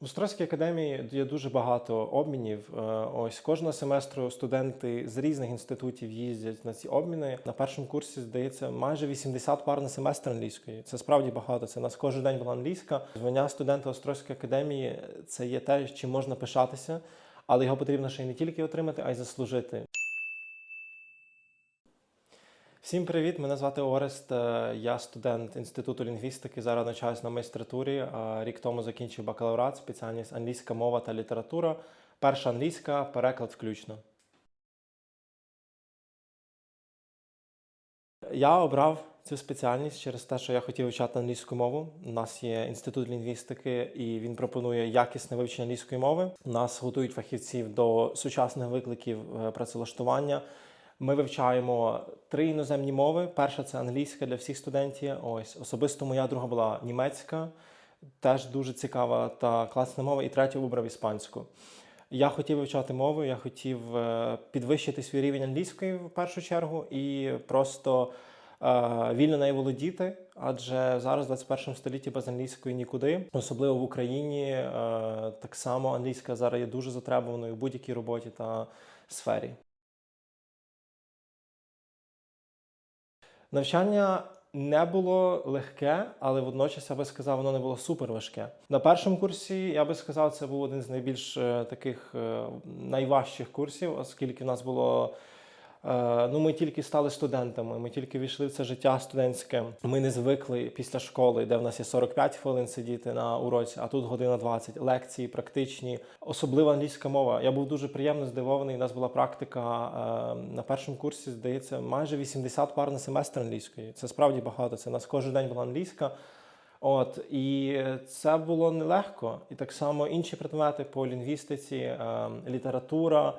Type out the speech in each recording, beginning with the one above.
В Острозькій академії є дуже багато обмінів. Е, Ось кожного семестру студенти з різних інститутів їздять на ці обміни. На першому курсі здається майже 80 пар на семестр англійської. Це справді багато. Це у нас кожен день була англійська. Звання студента Острозької академії це є те, чим можна пишатися, але його потрібно ще й не тільки отримати, а й заслужити. Всім привіт! Мене звати Орест. е, Я студент інституту лінгвістики. Зараз навчаюсь на майстратурі. Рік тому закінчив бакалаврат, спеціальність англійська мова та література. Перша англійська, переклад включно. Я обрав цю спеціальність через те, що я хотів вивчати англійську мову. У нас є інститут лінгвістики, і він пропонує якісне вивчення англійської мови. Нас готують фахівців до сучасних викликів е, працевлаштування. Ми вивчаємо три іноземні мови. Перша це англійська для всіх студентів. Ось особисто моя друга була німецька, теж дуже цікава та класна мова. І третю вибрав іспанську. Я хотів вивчати мову, я хотів е, підвищити свій рівень англійської в першу чергу і просто е, вільно нею володіти, адже зараз, в 21 столітті, без англійської нікуди, особливо в Україні. е, Так само англійська зараз є дуже затребуваною в будь-якій роботі та сфері. Навчання не було легке, але водночас я би сказав, воно не було супер важке. На першому курсі я би сказав, це був один з найбільш е, таких е, найважчих курсів, оскільки в нас було. Е, Ну, ми тільки стали студентами, ми тільки війшли в це життя студентське. Ми не звикли після школи, де в нас є 45 хвилин сидіти на уроці, а тут година 20. лекції практичні, особлива англійська мова. Я був дуже приємно здивований. У нас була практика е, на першому курсі, здається, майже 80 пар на семестр англійської. Це справді багато. Це у нас кожен день була англійська. От і це було нелегко. І так само інші предмети по лінгвістиці, е, література.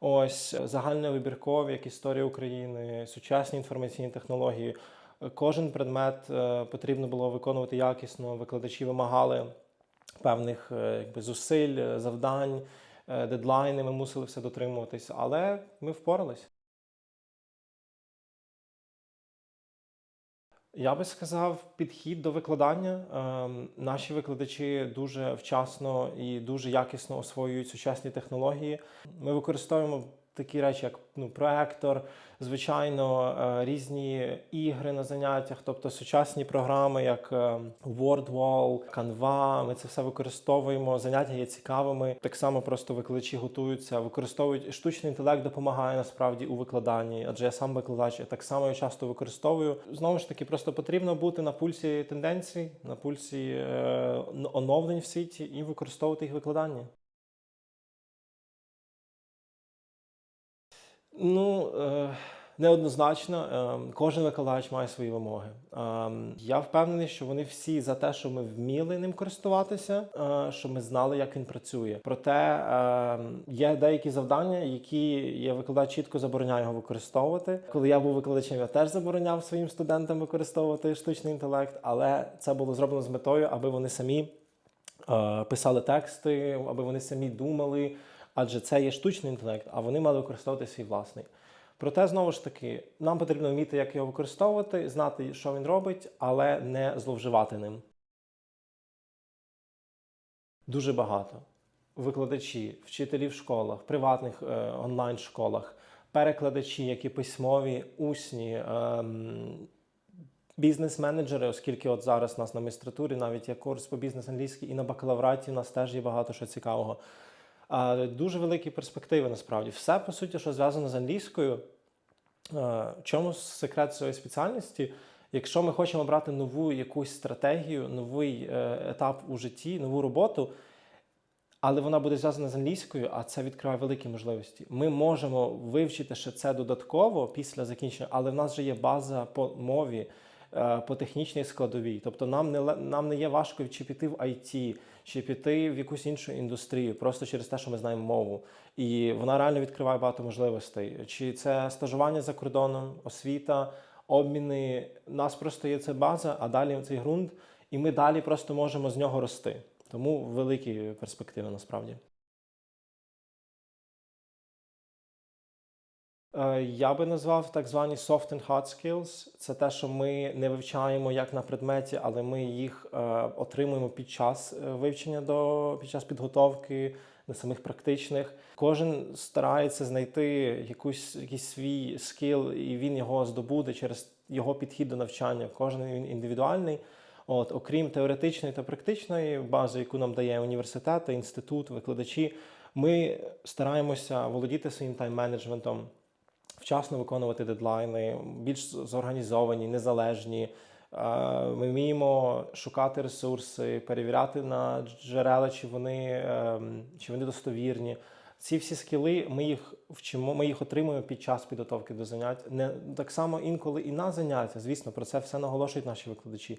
Ось загальновибіркові, як історія України, сучасні інформаційні технології. Кожен предмет е, потрібно було виконувати якісно. Викладачі вимагали певних е, якби, зусиль, е, завдань, е, дедлайни. Ми мусили все дотримуватись, але ми впорались. Я би сказав, підхід до викладання. Ем, Наші викладачі дуже вчасно і дуже якісно освоюють сучасні технології. Ми використовуємо такі речі, як ну, проектор, звичайно, е, різні ігри на заняттях, тобто сучасні програми, як е, WordWall, Canva. Ми це все використовуємо. Заняття є цікавими. Так само просто викладачі готуються, використовують штучний інтелект, допомагає насправді у викладанні, адже я сам викладач, я так само його часто використовую. Знову ж таки, просто потрібно бути на пульсі тенденцій, на пульсі е, оновлень в світі і використовувати їх в Ну, е, неоднозначно, е, кожен викладач має свої вимоги. Е, я впевнений, що вони всі за те, що ми вміли ним користуватися, що ми знали, як він працює. Проте є деякі завдання, які я викладач чітко забороняю його використовувати. Коли я був викладачем, я теж забороняв своїм студентам використовувати штучний інтелект, але це було зроблено з метою, аби вони самі писали тексти, аби вони самі думали, адже це є штучний інтелект, а вони мали використовувати свій власний. Проте, знову ж таки, нам потрібно вміти, як його використовувати, знати, що він робить, але не зловживати ним. Дуже багато. Викладачі, вчителі в школах, приватних е, онлайн-школах, перекладачі, які письмові, усні, ем, бізнес-менеджери, оскільки от зараз у нас на магістратурі навіть є курс по бізнес англійський, і на бакалавраті у нас теж є багато що цікавого. Дуже великі перспективи насправді. Все, по суті, що зв'язано з англійською. Чому секрет цієї спеціальності? Якщо ми хочемо брати нову якусь стратегію, новий е, етап у житті, нову роботу, але вона буде зв'язана з англійською, а це відкриває великі можливості. Ми можемо вивчити ще це додатково після закінчення, але в нас вже є база по мові, е, по технічній складовій. Тобто нам не нам не є важко чи піти в IT, чи піти в якусь іншу індустрію, просто через те, що ми знаємо мову. І вона реально відкриває багато можливостей. Чи це стажування за кордоном, освіта, обміни. У нас просто є це база, а далі цей ґрунт, і ми далі просто можемо з нього рости. Тому великі перспективи насправді. Я би назвав так звані soft and hard skills. Це те, що ми не вивчаємо як на предметі, але ми їх е, отримуємо під час е, вивчення до під час підготовки на самих практичних. Кожен старається знайти якусь якийсь свій скіл, і він його здобуде через його підхід до навчання. Кожен він індивідуальний. От, окрім теоретичної та практичної бази, яку нам дає університет, інститут, викладачі, ми стараємося володіти своїм тайм-менеджментом, вчасно виконувати дедлайни, більш зорганізовані, незалежні. Е, Ми вміємо шукати ресурси, перевіряти на джерела, чи вони, ем, чи вони достовірні. Ці всі скіли ми їх вчимо, ми їх отримуємо під час підготовки до занять. Не так само інколи і на заняття. Звісно, про це все наголошують наші викладачі.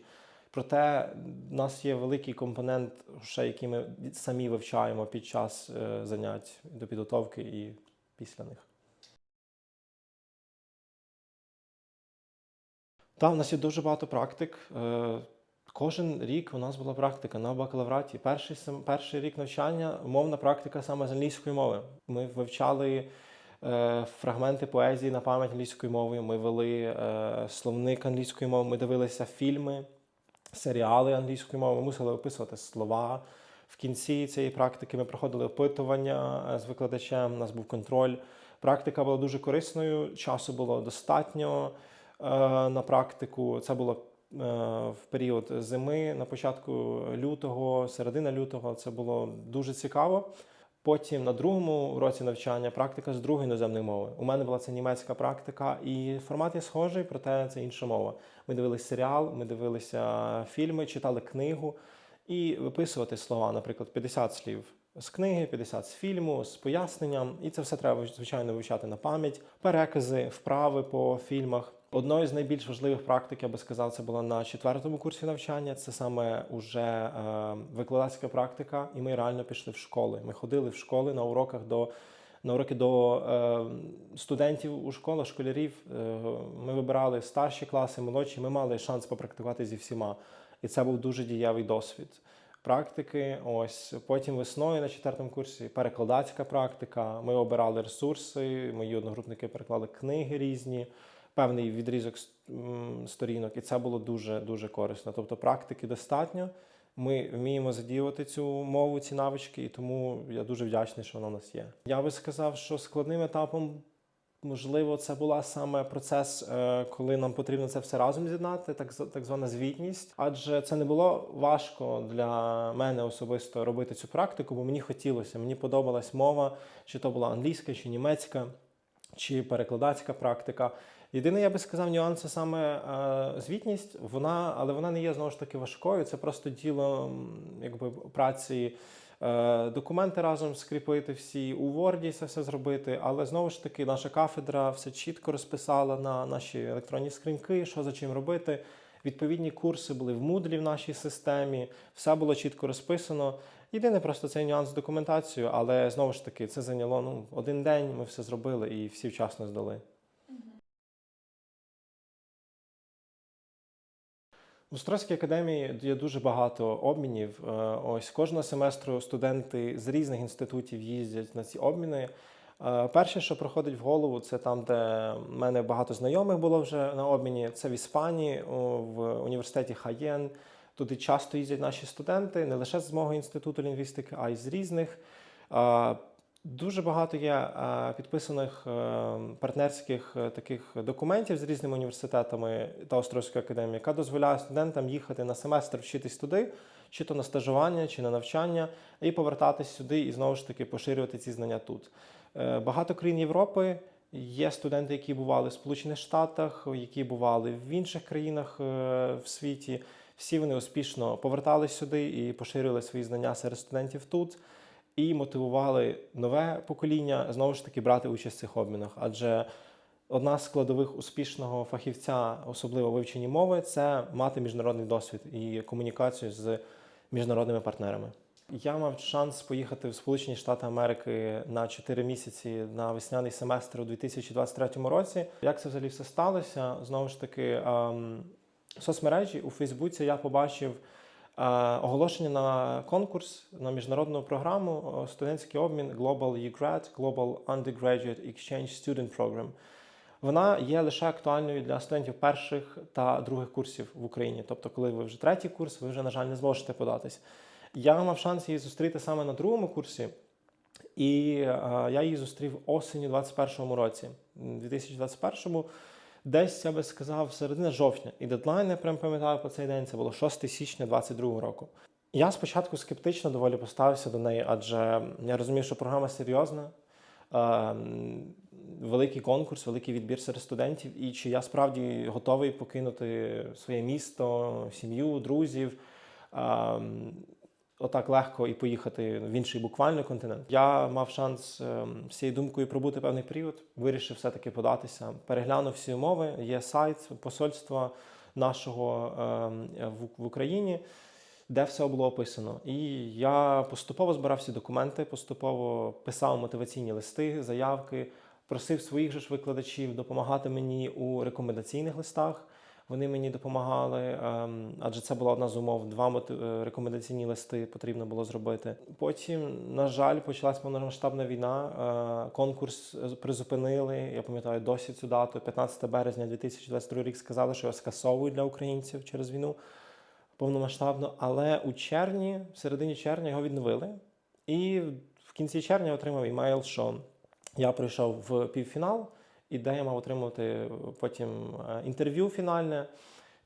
Проте в нас є великий компонент, ще який ми самі вивчаємо під час е, занять до підготовки і після них. Так, у нас є дуже багато практик. Е, Кожен рік у нас була практика на бакалавраті. Перший, перший рік навчання мовна практика саме з англійської мови. Ми вивчали е, фрагменти поезії на пам'ять англійською мовою. Ми вели е, словник англійської мови, ми дивилися фільми, серіали англійською мовою, ми мусили описувати слова. В кінці цієї практики ми проходили опитування е, з викладачем, у нас був контроль. Практика була дуже корисною, часу було достатньо на практику. Це було е, в період зими, на початку лютого, середина лютого. Це було дуже цікаво. Потім на другому році навчання практика з другої іноземної мови. У мене була це німецька практика, і формат є схожий, проте це інша мова. Ми дивилися серіал, ми дивилися фільми, читали книгу і виписувати слова, наприклад, 50 слів з книги, 50 з фільму, з поясненням. І це все треба звичайно вивчати на пам'ять, перекази, вправи по фільмах. Одною з найбільш важливих практик, я би сказав, це було на четвертому курсі навчання. Це саме уже е, викладацька практика, і ми реально пішли в школи. Ми ходили в школи на уроках до на уроки до е, студентів у школах, школярів. Е, ми вибирали старші класи, молодші. Ми мали шанс попрактикувати зі всіма. І це був дуже дієвий досвід. Практики, ось потім весною на четвертому курсі перекладацька практика. Ми обирали ресурси, мої одногрупники переклали книги різні, певний відрізок сторінок, і це було дуже дуже корисно. Тобто практики достатньо. Ми вміємо задіювати цю мову, ці навички, і тому я дуже вдячний, що вона у нас є. Я би сказав, що складним етапом Можливо, це була саме процес, е, коли нам потрібно це все разом з'єднати, так так звана звітність. Адже це не було важко для мене особисто робити цю практику, бо мені хотілося, мені подобалась мова, чи то була англійська, чи німецька, чи перекладацька практика. Єдине, я би сказав, нюанс це саме е, звітність. Вона, але вона не є знову ж таки важкою. Це просто діло якби праці. Е, Документи разом скріпити всі у Word це все зробити, але знову ж таки наша кафедра все чітко розписала на наші електронні скриньки, що за чим робити. Відповідні курси були в Moodle в нашій системі, все було чітко розписано. Єдине просто цей нюанс з документацією, але знову ж таки це зайняло ну, один день, ми все зробили і всі вчасно здали. В Острозькій академії є дуже багато обмінів. Е, Ось кожного семестру студенти з різних інститутів їздять на ці обміни. Е, Перше, що приходить в голову, це там, де в мене багато знайомих було вже на обміні. Це в Іспанії, в університеті Хаєн. Туди часто їздять наші студенти, не лише з мого інституту лінгвістики, а й з різних. Дуже багато є підписаних е, партнерських е, таких документів з різними університетами та Острозької академії, яка дозволяє студентам їхати на семестр вчитись туди, чи то на стажування, чи на навчання, і повертатись сюди і знову ж таки поширювати ці знання тут. Е, Багато країн Європи є студенти, які бували в Сполучених Штатах, які бували в інших країнах в світі. Всі вони успішно повертались сюди і поширювали свої знання серед студентів тут і мотивували нове покоління знову ж таки брати участь в цих обмінах. Адже одна з складових успішного фахівця, особливо в вивченні мови, це мати міжнародний досвід і комунікацію з міжнародними партнерами. Я мав шанс поїхати в Сполучені Штати Америки на 4 місяці на весняний семестр у 2023 році. Як це взагалі все сталося? Знову ж таки, ем, соцмережі у Фейсбуці я побачив оголошення на конкурс на міжнародну програму е, студентський обмін Global UGrad, Global Undergraduate Exchange Student Program. Вона є лише актуальною для студентів перших та других курсів в Україні. Тобто, коли ви вже третій курс, ви вже, на жаль, не зможете податись. Я мав шанс її зустріти саме на другому курсі, і е, я її зустрів осені 21-му році. 2021-му, десь я би сказав, середина жовтня. І дедлайн, я прям пам'ятаю по цей день, це було 6 січня 22 року. Я спочатку скептично доволі поставився до неї, адже я розумів, що програма серйозна. е, Великий конкурс, великий відбір серед студентів, і чи я справді готовий покинути своє місто, сім'ю, друзів, ем, отак легко і поїхати в інший буквально континент. Я мав шанс ем, з цією думкою пробути певний період, вирішив все-таки податися. Переглянув всі умови. Є сайт посольства нашого ем, в Україні, де все було описано. І я поступово збирав всі документи, поступово писав мотиваційні листи, заявки, просив своїх же ж викладачів допомагати мені у рекомендаційних листах. Вони мені допомагали, ем, адже це була одна з умов. Два е, рекомендаційні листи потрібно було зробити. Потім, на жаль, почалась повномасштабна війна. е, Конкурс е, призупинили. Я пам'ятаю досі цю дату. 15 березня 2022 рік сказали, що його скасовують для українців через війну повномасштабно. Але у червні, в середині червня його відновили. І в кінці червня отримав імейл, що я прийшов в півфінал, і де я мав отримати потім е, інтерв'ю фінальне.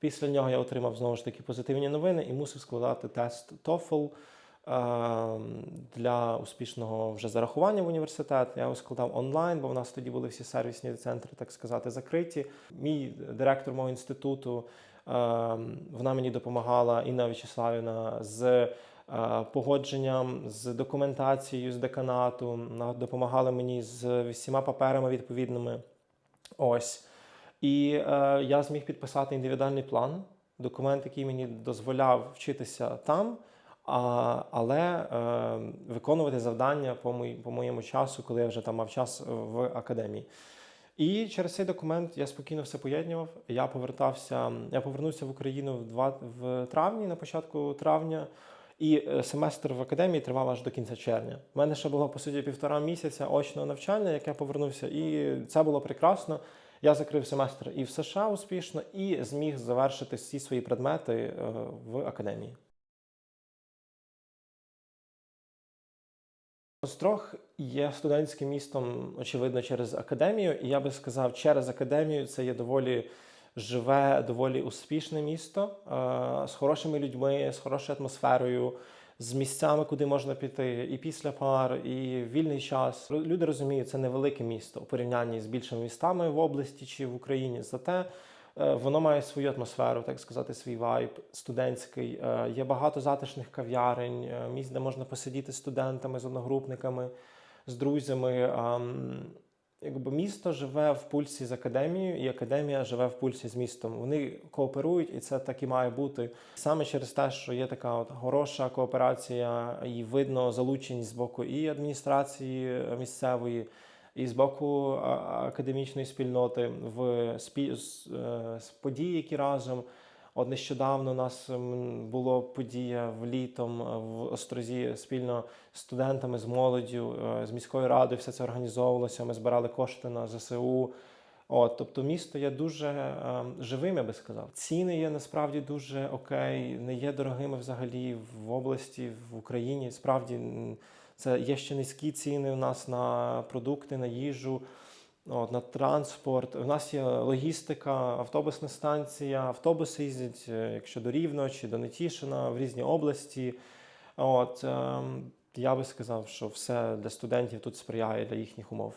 Після нього я отримав знову ж таки позитивні новини і мусив складати тест TOEFL е, для успішного вже зарахування в університет. Я його складав онлайн, бо в нас тоді були всі сервісні центри, так сказати, закриті. Мій директор мого інституту, е, вона мені допомагала, Інна В'ячеславівна, з е, погодженням, з документацією з деканату. Вона допомагала мені з всіма паперами відповідними. Ось. І е, я зміг підписати індивідуальний план, документ, який мені дозволяв вчитися там, а, але е, виконувати завдання по, мої, по моєму часу, коли я вже там мав час в академії. І через цей документ я спокійно все поєднував. Я повертався, я повернувся в Україну в, два, в травні, на початку травня. І е, семестр в академії тривав аж до кінця червня. У мене ще було по суті півтора місяця очного навчання, як я повернувся, і це було прекрасно. Я закрив семестр і в США успішно, і зміг завершити всі свої предмети е, в академії. Острог є студентським містом, очевидно, через академію. І я би сказав, через академію це є доволі живе, доволі успішне місто е, з хорошими людьми, з хорошою атмосферою, з місцями, куди можна піти, і після пар, і вільний час. Люди розуміють, це невелике місто у порівнянні з більшими містами в області чи в Україні. Зате е, воно має свою атмосферу, так сказати, свій вайб студентський. Е, Є багато затишних кав'ярень, місць, де можна посидіти з студентами, з одногрупниками, з друзями. Якби місто живе в пульсі з академією, і академія живе в пульсі з містом. Вони кооперують, і це так і має бути саме через те, що є така от хороша кооперація, і видно залученість з боку і адміністрації місцевої, і з боку академічної спільноти в спі... е, події, які разом. От нещодавно у нас була подія в літом е, в Острозі спільно з студентами, з молоддю, е, з міською радою все це організовувалося. Ми збирали кошти на ЗСУ. От, тобто місто є дуже е, живим, я би сказав. Ціни є насправді дуже окей, не є дорогими взагалі в області, в Україні. Справді це є ще низькі ціни у нас на продукти, на їжу. От, на транспорт. У нас є логістика, автобусна станція, автобуси їздять, е, якщо до Рівно чи до Нетішина, в різні області. От, ем, я би сказав, що все для студентів тут сприяє для їхніх умов.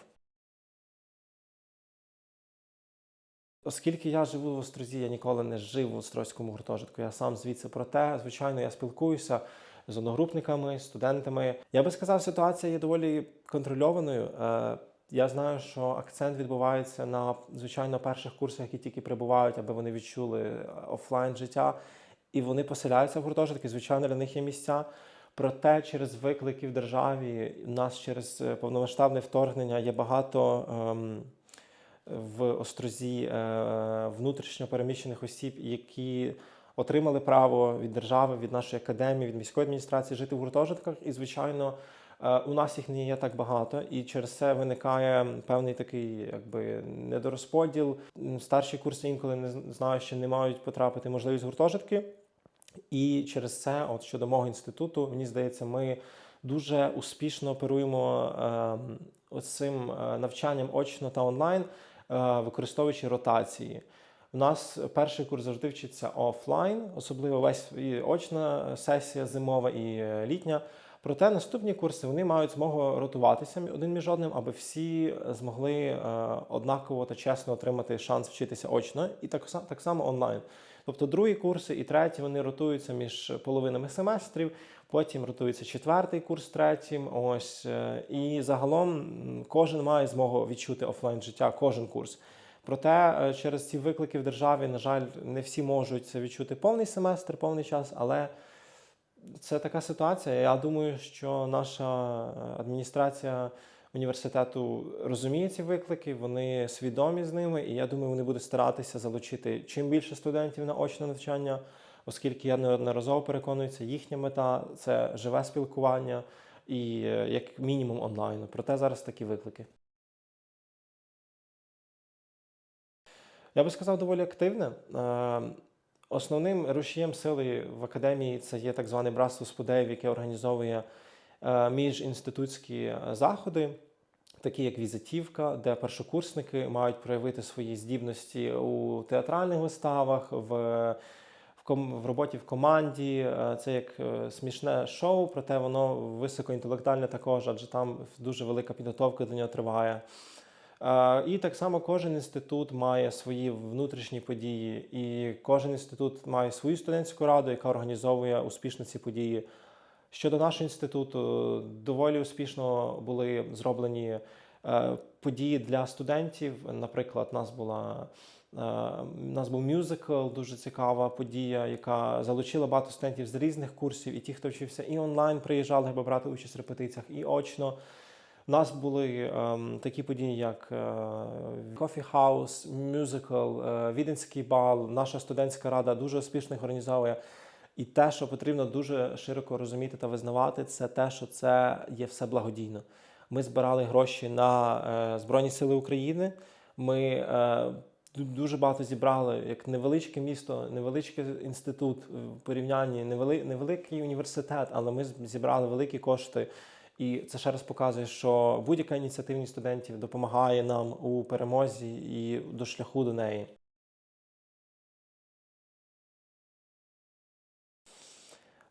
Оскільки я живу в Острозі, я ніколи не жив в Острозькому гуртожитку. Я сам звідси проте, звичайно, я спілкуюся з одногрупниками, студентами. Я би сказав, ситуація є доволі контрольованою. Е, Я знаю, що акцент відбувається на звичайно перших курсах, які тільки прибувають, аби вони відчули офлайн життя, і вони поселяються в гуртожитки. Звичайно, для них є місця. Проте через виклики в державі, у нас через е, повномасштабне вторгнення є багато ем, в Острозі е, внутрішньо переміщених осіб, які отримали право від держави, від нашої академії, від міської адміністрації жити в гуртожитках. І, звичайно, е, у нас їх не є так багато, і через це виникає певний такий якби недорозподіл. Старші курси інколи не з- знаю, що не мають потрапити можливість гуртожитки. І через це, от щодо мого інституту, мені здається, ми дуже успішно оперуємо е, оцим е, навчанням очно та онлайн, е, використовуючи ротації. У нас перший курс завжди вчиться офлайн, особливо весь і очна сесія зимова і е, літня. Проте наступні курси вони мають змогу ротуватися один між одним, аби всі змогли е, однаково та чесно отримати шанс вчитися очно, і так, само онлайн. Тобто другі курси і треті вони ротуються між половинами семестрів, потім ротується четвертий курс третім. Ось е, і загалом кожен має змогу відчути офлайн життя, кожен курс. Проте е, через ці виклики в державі, на жаль, не всі можуть відчути повний семестр, повний час, але це така ситуація. Я думаю, що наша е, адміністрація університету розуміє ці виклики, вони свідомі з ними, і я думаю, вони будуть старатися залучити чим більше студентів на очне навчання, оскільки я неодноразово переконуюся, їхня мета це живе спілкування і е, як мінімум онлайн. Проте зараз такі виклики. Я би сказав, доволі активне. Основним рушієм сили в академії це є так званий братство спудеїв, яке організовує е, міжінститутські е, заходи, такі як візитівка, де першокурсники мають проявити свої здібності у театральних виставах, в, в, в роботі в команді. Е, Це як смішне шоу, проте воно високоінтелектуальне також, адже там дуже велика підготовка до нього триває. І так само кожен інститут має свої внутрішні події, і кожен інститут має свою студентську раду, яка організовує успішно ці події. Щодо нашого інституту, доволі успішно були зроблені е, події для студентів. Наприклад, у нас була е, у нас був мюзикл, дуже цікава подія, яка залучила багато студентів з різних курсів, і ті, хто вчився і онлайн, приїжджали, аби брати участь в репетиціях, і очно. У нас були ем, такі події, як е, Coffee House, мюзикл, е, Віденський бал. Наша студентська рада дуже успішно їх організовує. І те, що потрібно дуже широко розуміти та визнавати, це те, що це є все благодійно. Ми збирали гроші на е, Збройні Сили України. Ми е, дуже багато зібрали як невеличке місто, невеличкий інститут в порівнянні, невели, невеликий університет, але ми зібрали великі кошти. І це ще раз показує, що будь-яка ініціативність студентів допомагає нам у перемозі і до шляху до неї.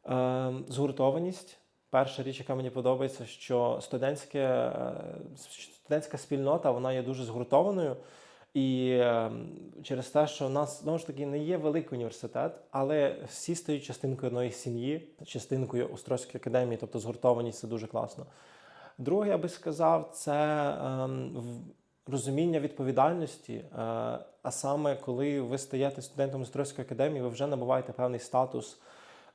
Е, Згуртованість. Перша річ, яка мені подобається, що студентське, е, студентська спільнота вона є дуже згуртованою. І е, через те, що у нас знову ж таки не є великий університет, але всі стають частинкою одної сім'ї, частинкою Острозької академії, тобто згуртованість це дуже класно. Друге, я би сказав, це ем, в- розуміння відповідальності. Е, а саме, коли ви стаєте студентом Острозької академії, ви вже набуваєте певний статус.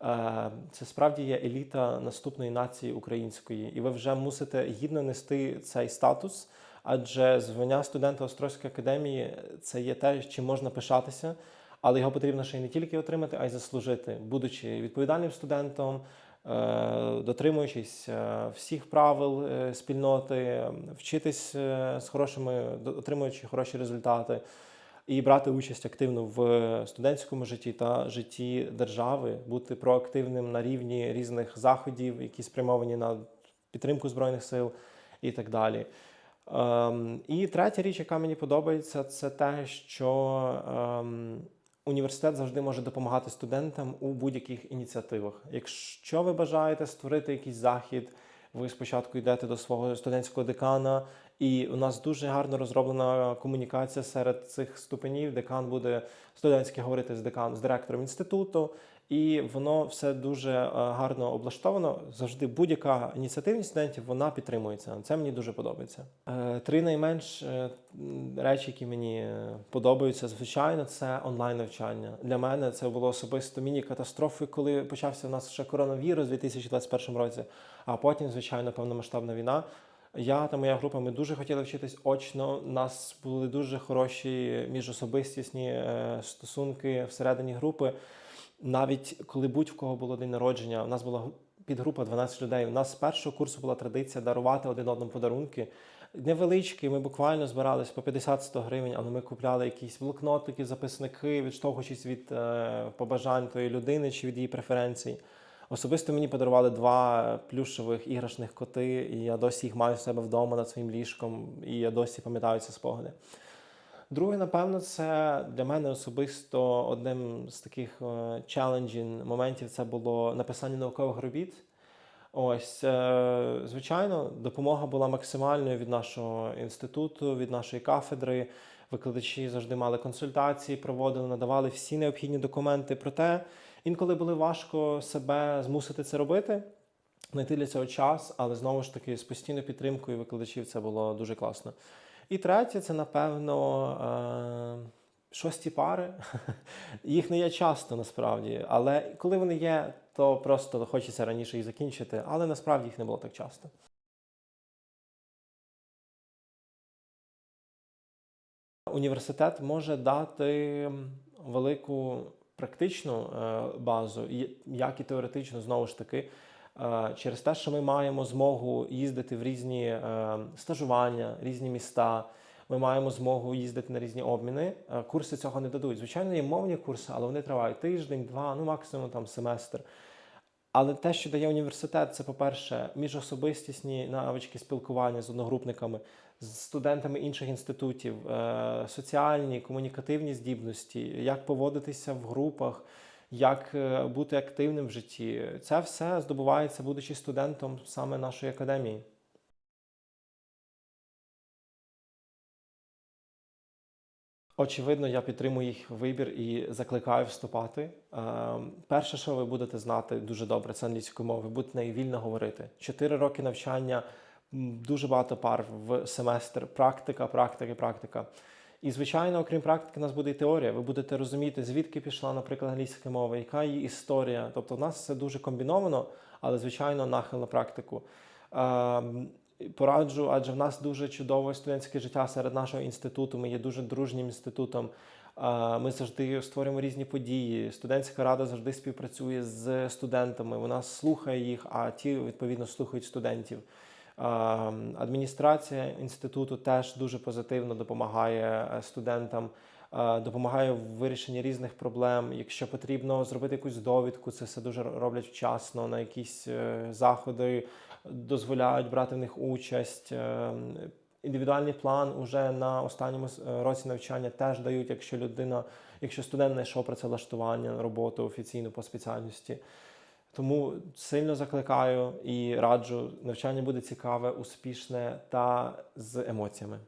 Е, Це справді є еліта наступної нації української, і ви вже мусите гідно нести цей статус. Адже звання студента Острозької академії це є те, чим можна пишатися, але його потрібно ще й не тільки отримати, а й заслужити, будучи відповідальним студентом, е, дотримуючись е, всіх правил е, спільноти, вчитись з хорошими, отримуючи хороші результати, і брати участь активно в студентському житті та житті держави, бути проактивним на рівні різних заходів, які спрямовані на підтримку збройних сил і так далі. Ем, і третя річ, яка мені подобається, це те, що ем, університет завжди може допомагати студентам у будь-яких ініціативах. Якщо ви бажаєте створити якийсь захід, ви спочатку йдете до свого студентського декана, і у нас дуже гарно розроблена комунікація серед цих ступенів. Декан буде студентське говорити з декан з директором інституту, і воно все дуже е, гарно облаштовано. Завжди будь-яка ініціативність студентів вона підтримується. Це мені дуже подобається. Е, Три найменш е, речі, які мені подобаються, звичайно, це онлайн навчання. Для мене це було особисто міні-катастрофою, коли почався у нас ще коронавірус у 2021 році, а потім, звичайно, повномасштабна війна. Я та моя група ми дуже хотіли вчитись очно. У нас були дуже хороші міжособистісні стосунки всередині групи. Навіть коли будь-кого було день народження, у нас була підгрупа 12 людей. У нас з першого курсу була традиція дарувати один одному подарунки. Невеличкі, ми буквально збирались по 50-100 гривень, але ми купляли якісь блокнотики, записники, відштовхуючись від е, побажань тої людини чи від її преференцій. Особисто мені подарували два плюшевих іграшних коти, і я досі їх маю в себе вдома над своїм ліжком, і я досі пам'ятаю ці спогади. Друге, напевно, це для мене особисто одним з таких челенджів моментів це було написання наукових робіт. Ось, е, звичайно, допомога була максимальною від нашого інституту, від нашої кафедри. Викладачі завжди мали консультації, проводили, надавали всі необхідні документи. Проте інколи було важко себе змусити це робити, знайти для цього час, але знову ж таки з постійною підтримкою викладачів це було дуже класно. І третє, це напевно. Е- Шості пари. Їх не є часто насправді, але коли вони є, то просто хочеться раніше їх закінчити, але насправді їх не було так часто. Університет може дати велику практичну е, базу, як і теоретично, знову ж таки, через те, що ми маємо змогу їздити в різні е, стажування, різні міста. Ми маємо змогу їздити на різні обміни. Е, Курси цього не дадуть. Звичайно, є мовні курси, але вони тривають тиждень, два, ну максимум там семестр. Але те, що дає університет, це, по-перше, міжособистісні навички спілкування з одногрупниками, з студентами інших інститутів, е, соціальні, комунікативні здібності, як поводитися в групах, як е, бути активним в житті. Це все здобувається, будучи студентом саме нашої академії. Очевидно, я підтримую їх вибір і закликаю вступати. Е, Перше, що ви будете знати дуже добре, це англійську мову. Ви будете нею вільно говорити. Чотири роки навчання, дуже багато пар в семестр, практика, практика, практика. І, звичайно, окрім практики, у нас буде і теорія. Ви будете розуміти, звідки пішла, наприклад, англійська мова, яка її історія. Тобто, в нас все дуже комбіновано, але звичайно нахил на практику. Ем, Пораджу, адже в нас дуже чудове студентське життя серед нашого інституту. Ми є дуже дружнім інститутом. Е, Ми завжди створюємо різні події. Студентська рада завжди співпрацює з студентами. Вона слухає їх, а ті відповідно слухають студентів. Е, Адміністрація інституту теж дуже позитивно допомагає е, студентам, е, допомагає в вирішенні різних проблем. Якщо потрібно зробити якусь довідку, це все дуже роблять вчасно на якісь е, заходи, дозволяють брати в них участь. Е, Індивідуальний план уже на останньому році навчання теж дають, якщо людина, якщо студент знайшов працевлаштування, роботу офіційну по спеціальності. Тому сильно закликаю і раджу, навчання буде цікаве, успішне та з емоціями.